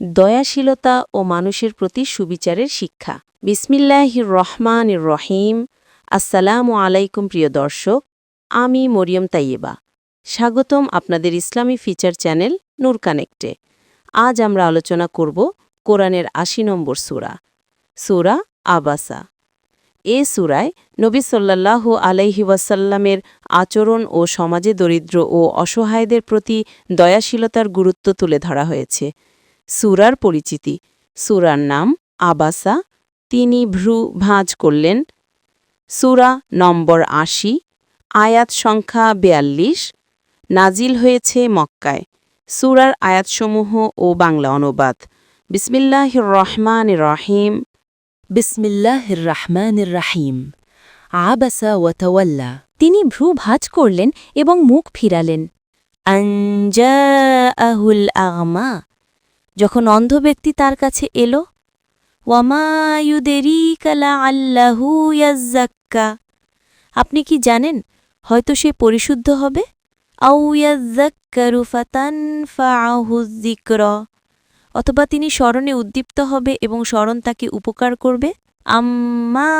দয়াশীলতা ও মানুষের প্রতি সুবিচারের শিক্ষা। বিসমিল্লাহির রহমান রহিম। আসসালামু আলাইকুম প্রিয় দর্শক, আমি মরিয়ম তাইয়েবা স্বাগতম আপনাদের ইসলামী ফিচার চ্যানেল নূর কানেক্টে। আজ আমরা আলোচনা করব কোরআনের আশি নম্বর সুরা সুরা আবাসা। এ সুরায় নবী সাল্লাহ আলাইহি ওয়াসাল্লামের আচরণ ও সমাজে দরিদ্র ও অসহায়দের প্রতি দয়াশীলতার গুরুত্ব তুলে ধরা হয়েছে। সুরার পরিচিতি। সুরার নাম আবাসা। তিনি ভ্রু ভাঁজ করলেন। সুরা নম্বর আশি, আয়াত সংখ্যা বেয়াল্লিশ, নাজিল হয়েছে মক্কায়। সুরার আয়াতসমূহ ও বাংলা অনুবাদ। বিসমিল্লাহির রহমান রহিম বিসমিল্লাহির রহমান রাহিম আবাসা ওয়াতাওয়াল্লা তিনি ভ্রু ভাঁজ করলেন এবং মুখ ফিরালেন। আহুল আগমা। যখন অন্ধ ব্যক্তি তার কাছে এলো ওয়ামায়ুদেরি কালা আল্লাহু ইয়াজ্জাক্কা? আপনি কি জানেন হয়তো সে পরিশুদ্ধ হবে? আউ ইয়াজ্জাক্কারু ফাতান ফাআহুযিক্র অথবা তিনি স্মরণে উদ্দীপ্ত হবে এবং স্মরণ তাকে উপকার করবে? আম্মা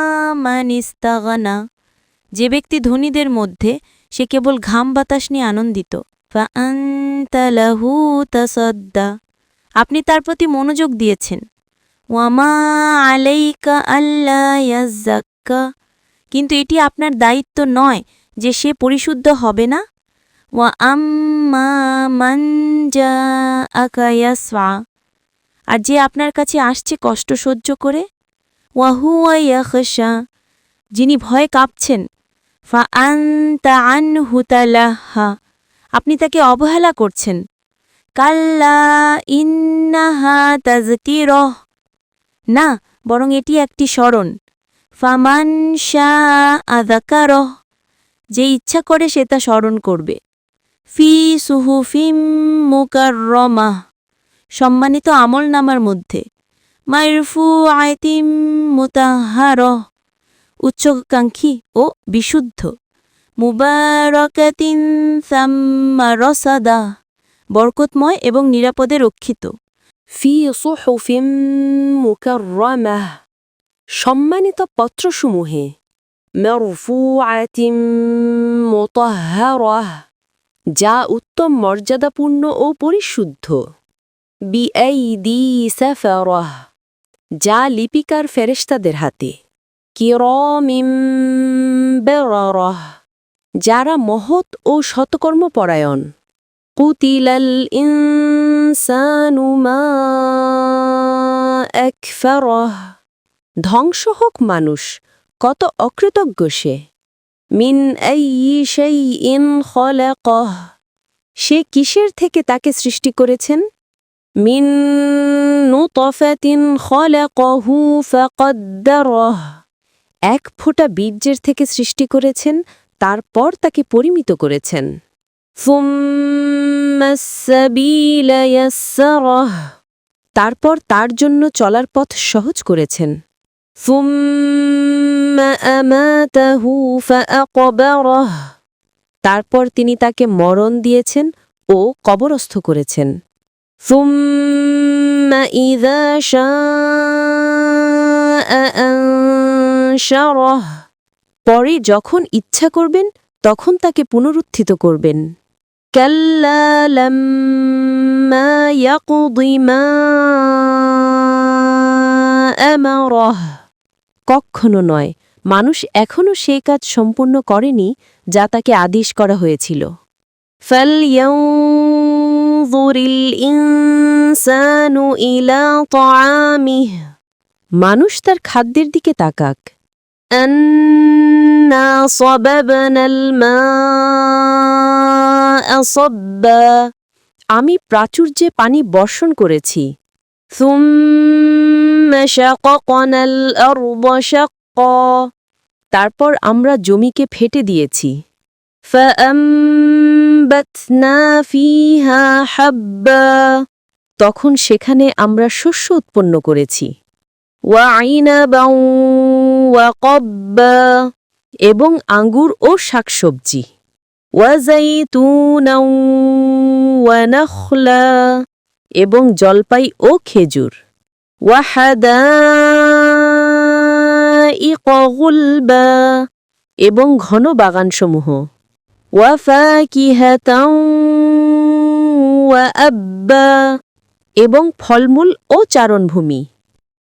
যে ব্যক্তি ধনীদের মধ্যে, সে কেবল ঘাম বাতাস নিয়ে আনন্দিত। ফাআন্তালাহু তাসাদ্দা? আপনি তার প্রতি মনোযোগ দিয়েছেন। ওয়ামা আলাইকা আল্লা ইয়াজ্জাক্কা কিন্তু এটি আপনার দায়িত্ব নয় যে সে পরিশুদ্ধ হবে না। ওয়া আম্মা মানজা আকায়াসা আর যে আপনার কাছে আসছে কষ্ট সহ্য করে। ওয়াহুয়াইয়াখসা যিনি ভয়ে কাঁপছেন। ফা আন্তা আনহুতালাহা আপনি তাকে অবহেলা করছেন। কাল্লা ইন্নাহা তাজকিরহ। না, বরং এটি একটি স্মরণ। ফামান শাহ আদাকারহ যে ইচ্ছা করে সে তা স্মরণ করবে। ফি সুহুফিম মুকাররমাহ। সম্মানিত আমল নামার মধ্যে। মাইরফু আয়তিম মুতাহার উচ্চকাঙ্ক্ষী ও বিশুদ্ধ। মুবারকাতিন সাম্মারসাদা বরকতময় এবং নিরাপদে রক্ষিত। ফি সম্মানিত পত্রসমূহে যা উত্তম মর্যাদাপূর্ণ ও পরিশুদ্ধ। যা লিপিকার ফেরেশতাদের হাতে। যারা মহৎ ও সৎকর্মপরায়ণ। কুতিলাল ইনসানু মা একফারাহ ধ্বংস হোক মানুষ, কত অকৃতজ্ঞ সে। Mean in খলাকহ। সে কিসের থেকে তাকে সৃষ্টি করেছেন? মিন নুতফাতিন খলাকহু ফাকদ্দারহ। এক ফোঁটা বীর্যের থেকে সৃষ্টি করেছেন, তারপর তাকে পরিমিত করেছেন। তারপর তার জন্য চলার পথ সহজ করেছেন। তারপর তিনি তাকে মরণ দিয়েছেন ও কবরস্থ করেছেন। পরে যখন ইচ্ছা করবেন, তখন তাকে পুনরুত্থিত করবেন। কখনো নয়, মানুষ এখনও সে কাজ সম্পূর্ণ করেনি যা তাকে আদেশ করা হয়েছিল। মানুষ তার খাদ্যের দিকে তাকাক। أنا صببنا الماء صبا আমি প্রাচুর্যে পানি বর্ষণ করেছি ثم شققنا الأرض شقا তারপর আমরা জমিকে ফেটে দিয়েছি فأنبتنا فيها حبا তখন সেখানে আমরা শস্য উৎপন্ন করেছি ওয়াইনাবা ওয়াকব্বা এবং আঙ্গুর ও শাকসবজি। ওয়াজাইতুনা ওয়ানাখলা এবং জলপাই ও খেজুর। ওয়াহাদাইকগুলবা এবং ঘন বাগানসমূহ। ওয়াফাকিহাতাও ওয়া আব্বা, এবং ফলমূল ও চারণভূমি।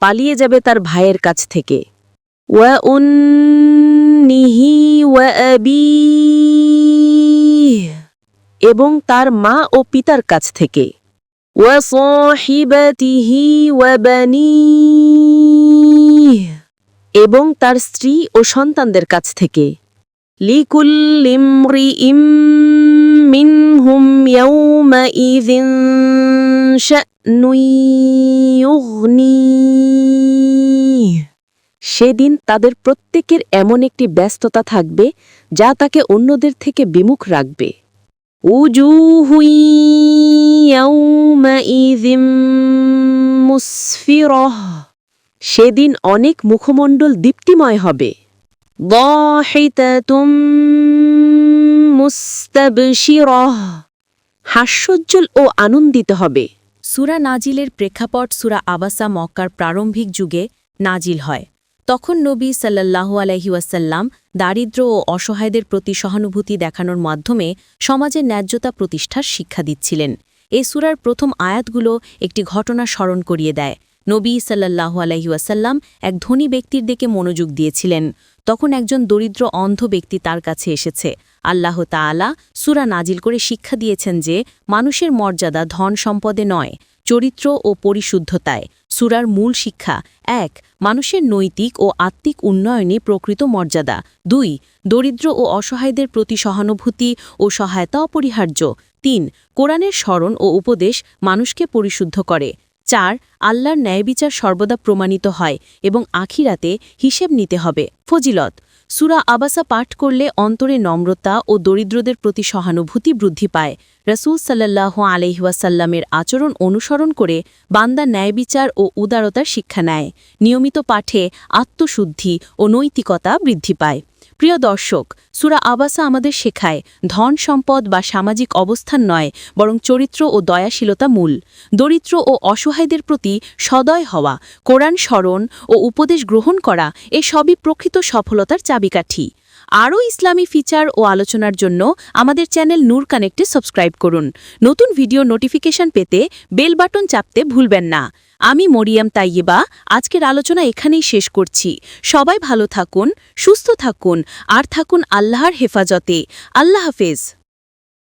পালিয়ে যাবে তার ভাইয়ের কাছ থেকে। এবং তার মা ও পিতার কাছ থেকে। এবং তার স্ত্রী ও সন্তানদের কাছ থেকে। লিকুল্লিম منهم يومئذ شأن يغنيه সেদিন তাদের প্রত্যেকের এমন একটি ব্যস্ততা থাকবে যা তাকে অন্যদের থেকে বিমুখ রাখবে وجوه يومئذ মুসফিরহ সেদিন অনেক মুখমণ্ডল দীপ্তিময় হবে ضاحكة মুস্তাবশিরহ। হাস্যোজ্জ্বল ও আনন্দিত হবে। সুরা নাজিলের প্রেক্ষাপট সুরা আবাসা মক্কার প্রারম্ভিক যুগে নাজিল হয়। তখন নবী সাল্লাল্লাহু আলাইহি ওয়াসাল্লাম দারিদ্র্য ও অসহায়দের প্রতি সহানুভূতি দেখানোর মাধ্যমে সমাজের ন্যায্যতা প্রতিষ্ঠার শিক্ষা দিচ্ছিলেন। এ সুরার প্রথম আয়াতগুলো একটি ঘটনা স্মরণ করিয়ে দেয়। নবী সাল্লাল্লাহু আলাইহি ওয়াসাল্লাম এক ধনী ব্যক্তির দিকে মনোযোগ দিয়েছিলেন। তখন একজন দরিদ্র অন্ধ ব্যক্তি তার কাছে এসেছে। আল্লাহ তাআলা সুরা নাজিল করে শিক্ষা দিয়েছেন যে, মানুষের মর্যাদা ধন সম্পদে নয়, চরিত্র ও পরিশুদ্ধতায়। সুরার মূল শিক্ষা, এক, মানুষের নৈতিক ও আত্মিক উন্নয়নে প্রকৃত মর্যাদা। দুই, দরিদ্র ও অসহায়দের প্রতি সহানুভূতি ও সহায়তা অপরিহার্য। তিন, কোরআনের স্মরণ ও উপদেশ মানুষকে পরিশুদ্ধ করে। চার, আল্লাহর ন্যায়বিচার সর্বদা প্রমাণিত হয় এবং আখিরাতে হিসেব নিতে হবে। ফজিলত সুরা আবাসা পাঠ করলে অন্তরে নম্রতা ও দরিদ্রদের প্রতি সহানুভূতি বৃদ্ধি পায়। রসুল সাল্লাহ আলহিহাসাল্লামের আচরণ অনুসরণ করে বান্দা ন্যায়বিচার ও উদারতার শিক্ষা নেয়। নিয়মিত পাঠে আত্মশুদ্ধি ও নৈতিকতা বৃদ্ধি পায়। প্রিয় দর্শক, সুরা আবাসা আমাদের শেখায়, ধন সম্পদ বা সামাজিক অবস্থান নয়, বরং চরিত্র ও দয়াশীলতা মূল। দরিদ্র ও অসহায়দের প্রতি সদয় হওয়া, কোরআন স্মরণ ও উপদেশ গ্রহণ করা, এ সবই প্রকৃত সফলতার চাবিকাঠি। আরও ইসলামী ফিচার ও আলোচনার জন্য আমাদের চ্যানেল নূর কানেক্টে সাবস্ক্রাইব করুন। নতুন ভিডিও নোটিফিকেশন পেতে বেল বাটন চাপতে ভুলবেন না। আমি মরিয়াম তাইয়েবা আজকের আলোচনা এখানেই শেষ করছি। সবাই ভালো থাকুন, সুস্থ থাকুন, আর থাকুন আল্লাহর হেফাজতে। আল্লাহ হাফেজ।